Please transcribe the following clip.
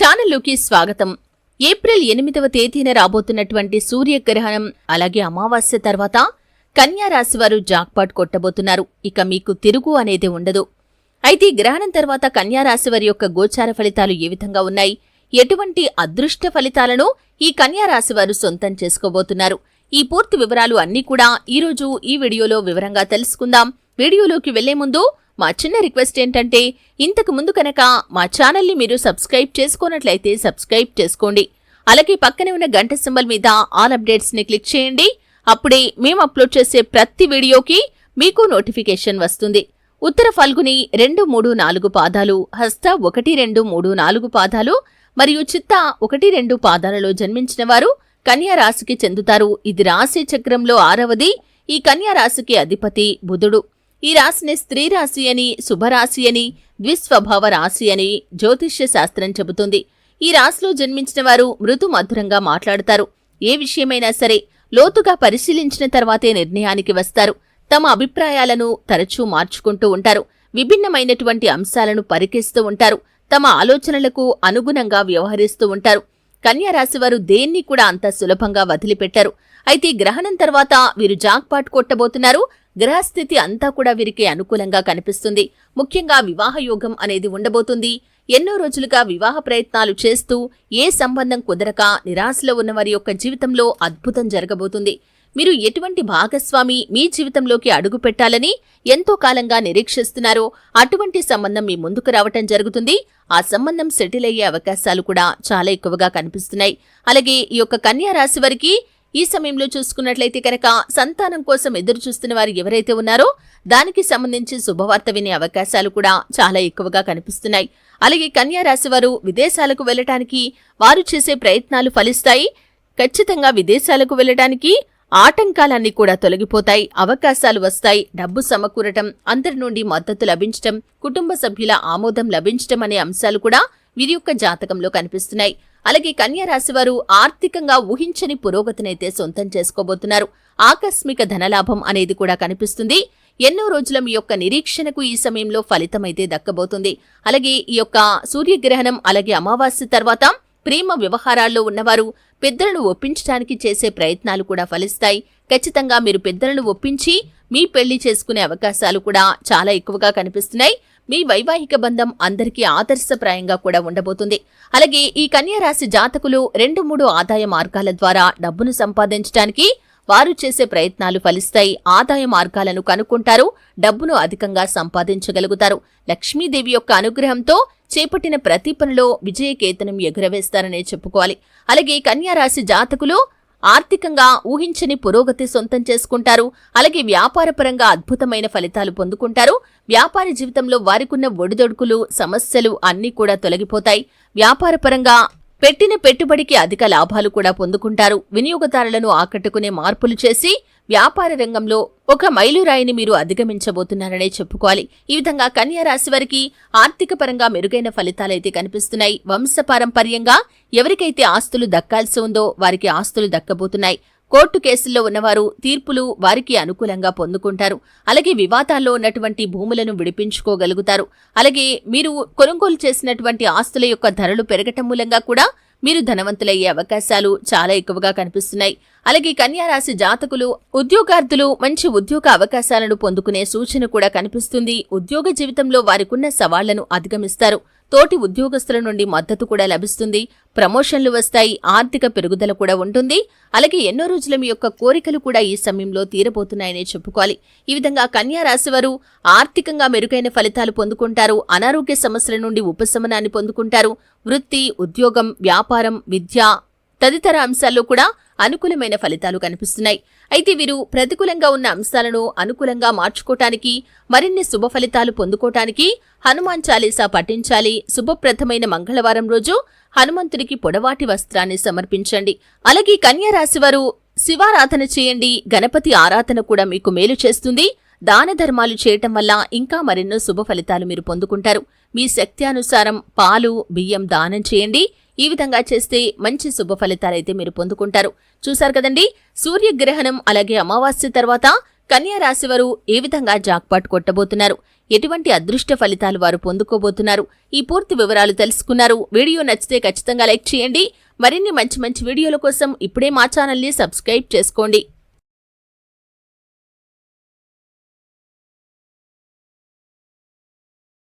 ఛానల్లోకి స్వాగతం. ఏప్రిల్ ఎనిమిదవ తేదీన రాబోతున్నటువంటి సూర్యగ్రహణం అలాగే అమావాస్య తర్వాత కన్యారాశి వారు జాక్పాట్ కొట్టబోతున్నారు. ఇక మీకు తిరుగు అనేది ఉండదు. అయితే గ్రహణం తర్వాత కన్యారాశి వారి యొక్క గోచార ఫలితాలు ఏ విధంగా ఉన్నాయి? ఎటువంటి అదృష్ట ఫలితాలను ఈ కన్యారాశి వారు సొంతం చేసుకోబోతున్నారు? ఈ పూర్తి వివరాలు అన్నీ కూడా ఈరోజు ఈ వీడియోలో వివరంగా తెలుసుకుందాం. వీడియోలోకి వెళ్ళే ముందు మా చిన్న రిక్వెస్ట్ ఏంటంటే ఇంతకు ముందు కనుక మా ఛానల్ని మీరు సబ్స్క్రైబ్ చేసుకున్నట్లయితే సబ్స్క్రైబ్ చేసుకోండి. అలాగే పక్కనే ఉన్న గంట సింబల్ మీద ఆల్ అప్డేట్స్ని క్లిక్ చేయండి. అప్పుడే మేము అప్లోడ్ చేసే ప్రతి వీడియోకి మీకు నోటిఫికేషన్ వస్తుంది. ఉత్తర ఫల్గుని రెండు మూడు నాలుగు పాదాలు హస్త ఒకటి రెండు మూడు నాలుగు పాదాలు మరియు చిత్త ఒకటి రెండు పాదాలలో జన్మించిన వారు కన్యా రాశికి చెందుతారు. ఇది రాశి చక్రంలో ఆరవది. ఈ కన్యా రాశికి అధిపతి బుధుడు. ఈ రాశిని స్త్రీ రాశి అని శుభరాశి అని ద్విస్వభావ రాశి అని జ్యోతిష్య శాస్త్రం చెబుతుంది. ఈ రాశిలో జన్మించిన వారు మృదు మధురంగా మాట్లాడతారు. ఏ విషయమైనా సరే లోతుగా పరిశీలించిన తర్వాతే నిర్ణయానికి వస్తారు. తమ అభిప్రాయాలను తరచూ మార్చుకుంటూ ఉంటారు. విభిన్నమైనటువంటి అంశాలను పరికిస్తూ ఉంటారు. తమ ఆలోచనలకు అనుగుణంగా వ్యవహరిస్తూ ఉంటారు. కన్యా రాశివారు దేన్ని కూడా అంత సులభంగా వదిలిపెట్టారు. అయితే గ్రహణం తర్వాత వీరు జాక్పాట్ కొట్టబోతున్నారు. గ్రహస్థితి అంతా కూడా వీరికి అనుకూలంగా కనిపిస్తుంది. ముఖ్యంగా వివాహ యోగం అనేది ఉండబోతుంది. ఎన్నో రోజులుగా వివాహ ప్రయత్నాలు చేస్తూ ఏ సంబంధం కుదరక నిరాశలో ఉన్న వారి యొక్క జీవితంలో అద్భుతం జరగబోతుంది. మీరు ఎటువంటి భాగస్వామి మీ జీవితంలోకి అడుగు పెట్టాలని ఎంతో కాలంగా నిరీక్షిస్తున్నారో అటువంటి సంబంధం మీ ముందుకు రావటం జరుగుతుంది. ఆ సంబంధం సెటిల్ అయ్యే అవకాశాలు కూడా చాలా ఎక్కువగా కనిపిస్తున్నాయి. అలాగే ఈ యొక్క కన్యా రాశి వారికి ఈ సమయంలో చూసుకున్నట్లయితే కనుక సంతానం కోసం ఎదురు చూస్తున్న వారు ఎవరైతే ఉన్నారో దానికి సంబంధించి శుభవార్త వినే అవకాశాలు కూడా చాలా ఎక్కువగా కనిపిస్తున్నాయి. అలాగే కన్యా రాశి వారు విదేశాలకు వెళ్ళటానికి వారు చేసే ప్రయత్నాలు ఫలిస్తాయి. ఖచ్చితంగా విదేశాలకు వెళ్ళటానికి ఆటంకాలన్నీ కూడా తొలగిపోతాయి. అవకాశాలు వస్తాయి. డబ్బు సమకూరటం అందరి నుండి మద్దతు లభించటం కుటుంబ సభ్యుల ఆమోదం లభించటం అనే అంశాలు కూడా వీరి యొక్క జాతకంలో కనిపిస్తున్నాయి. అలాగే కన్యరాశి వారు ఆర్థికంగా ఊహించని పురోగతినైతే సొంతం చేసుకోబోతున్నారు. ఆకస్మిక ధనలాభం అనేది కూడా కనిపిస్తుంది. ఎన్నో రోజుల మీ యొక్క నిరీక్షణకు ఈ సమయంలో ఫలితమైతే దక్కబోతుంది. అలాగే ఈ యొక్క సూర్యగ్రహణం అలాగే అమావాస్య తర్వాత ప్రేమ వ్యవహారాల్లో ఉన్నవారు పెద్దలను ఒప్పించడానికి చేసే ప్రయత్నాలు కూడా ఫలిస్తాయి. ఖచ్చితంగా మీరు పెద్దలను ఒప్పించి మీ పెళ్ళి చేసుకునే అవకాశాలు కూడా చాలా ఎక్కువగా కనిపిస్తున్నాయి. మీ వైవాహిక బంధం అందరికీ ఆదర్శప్రాయంగా కూడా ఉండబోతుంది. అలాగే ఈ కన్యరాశి జాతకులు రెండు మూడు ఆదాయ మార్గాల ద్వారా డబ్బును సంపాదించడానికి వారు చేసే ప్రయత్నాలు ఫలిస్తాయి. ఆదాయ మార్గాలను కనుక్కుంటారు. డబ్బును అధికంగా సంపాదించగలుగుతారు. లక్ష్మీదేవి యొక్క అనుగ్రహంతో చేపట్టిన ప్రతి పనిలో విజయకేతనం ఎగురవేస్తారనే చెప్పుకోవాలి. అలాగే కన్యారాశి జాతకులు ఆర్థికంగా ఊహించని పురోగతి సొంతం చేసుకుంటారు. అలాగే వ్యాపారపరంగా అద్భుతమైన ఫలితాలు పొందుకుంటారు. వ్యాపార జీవితంలో వారికున్న ఒడిదొడుకులు సమస్యలు అన్నీ కూడా తొలగిపోతాయి. వ్యాపారపరంగా పెట్టిన పెట్టుబడికి అధిక లాభాలు కూడా పొందుకుంటారు. వినియోగదారులను ఆకట్టుకునే మార్పులు చేసి వ్యాపార రంగంలో ఒక మైలురాయిని మీరు అధిగమించబోతున్నారనే చెప్పుకోవాలి. ఈ విధంగా కన్యా రాశి వారికి ఆర్థిక పరంగా మెరుగైన ఫలితాలైతే కనిపిస్తున్నాయి. వంశపారంపర్యంగా ఎవరికైతే ఆస్తులు దక్కాల్సి ఉందో వారికి ఆస్తులు దక్కబోతున్నాయి. కోర్టు కేసుల్లో ఉన్నవారు తీర్పులు వారికి అనుకూలంగా పొందుకుంటారు. అలాగే వివాదాల్లో ఉన్నటువంటి భూములను విడిపించుకోగలుగుతారు. అలాగే మీరు కొనుగోలు చేసినటువంటి ఆస్తుల యొక్క ధరలు పెరగటం మూలంగా కూడా మీరు ధనవంతులయ్యే అవకాశాలు చాలా ఎక్కువగా కనిపిస్తున్నాయి. అలాగే కన్యారాశి జాతకులు ఉద్యోగార్థులు మంచి ఉద్యోగ అవకాశాలను పొందుకునే సూచన కూడా కనిపిస్తుంది. ఉద్యోగ జీవితంలో వారికున్న సవాళ్ళను అధిగమిస్తారు. తోటి ఉద్యోగస్తుల నుండి మద్దతు కూడా లభిస్తుంది. ప్రమోషన్లు వస్తాయి. ఆర్థిక పెరుగుదల కూడా ఉంటుంది. అలాగే ఎన్నో రోజుల మీ యొక్క కోరికలు కూడా ఈ సమయంలో తీరబోతున్నాయనే చెప్పుకోవాలి. ఈ విధంగా కన్యా రాశివారు ఆర్థికంగా మెరుగైన ఫలితాలు పొందుకుంటారు. అనారోగ్య సమస్యల నుండి ఉపశమనాన్ని పొందుకుంటారు. వృత్తి ఉద్యోగం వ్యాపారం విద్య తదితర అంశాల్లో కూడా అనుకూలమైన ఫలితాలు కనిపిస్తున్నాయి. అయితే వీరు ప్రతికూలంగా ఉన్న అంశాలను అనుకూలంగా మార్చుకోటానికి మరిన్ని శుభ ఫలితాలు పొందుకోటానికి హనుమాన్ చాలీసా పఠించాలి. శుభప్రదమైన మంగళవారం రోజు హనుమంతుడికి పొడవాటి వస్త్రాన్ని సమర్పించండి. అలాగే కన్యా రాశివారు శివారాధన చేయండి. గణపతి ఆరాధన కూడా మీకు మేలు చేస్తుంది. దాన ధర్మాలు చేయటం వల్ల ఇంకా మరెన్నో శుభ ఫలితాలు మీరు పొందుకుంటారు. మీ శక్తి అనుసారం పాలు బియ్యం దానం చేయండి. ఈ విధంగా చేస్తే మంచి శుభ ఫలితాలైతే మీరు పొందుకుంటారు. చూశారు కదండి? సూర్యగ్రహణం అలాగే అమావాస్య తర్వాత కన్యా రాశి వారు ఏ విధంగా జాక్పాట్ కొట్టబోతున్నారు? ఎటువంటి అదృష్ట ఫలితాలు వారు పొందుకోబోతున్నారు? ఈ పూర్తి వివరాలు తెలుసుకున్నారు. వీడియో నచ్చితే ఖచ్చితంగా లైక్ చేయండి. మరిన్ని మంచి మంచి వీడియోల కోసం ఇప్పుడే మా ఛానల్ని సబ్స్క్రైబ్ చేసుకోండి.